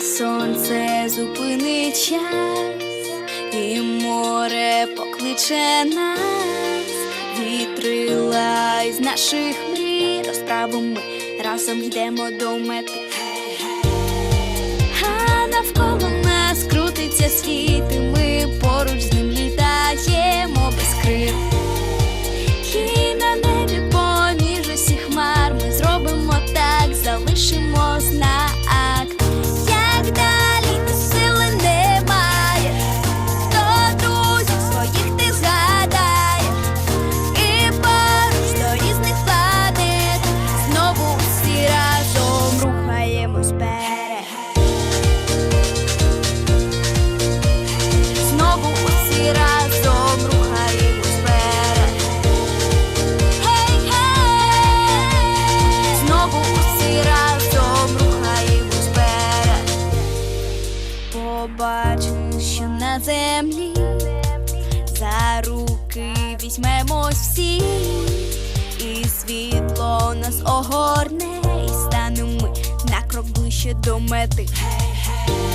сонце зупинить час, і море покличе нас, вітрила із наших мрій розправимо ми разом йдемо до мети. А навколо нас крутиться світ, і ми поруч з ним літаємо без крил. І на небі поміж усіх хмар ми зробимо так, залишимо Побачимо, що на землі за руки візьмемось всі, і світло нас огорне, і станемо ми на крок ближче до мети. Hey, навколо